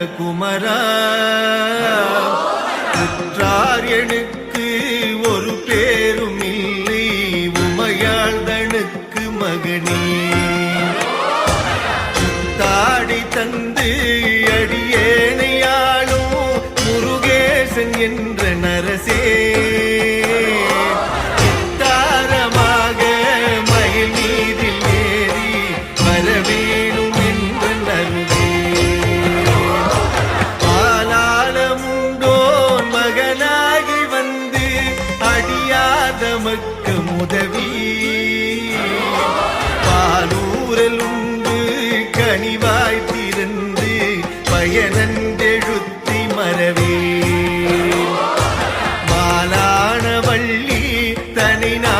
குமரா. குற்றார் எனக்கு ஒரு பேரும் இல்லை உமையாள்தனுக்கு மகனே. தாடி தந்து அடியேனையாளும் முருகேசன் என்ற நரசே. ஆதமக்கு முதவி பாலூரல் உண்டு கனிவாய் திறந்து பயனன்றெழுத்தி மறவே. மாலான வள்ளி தனினா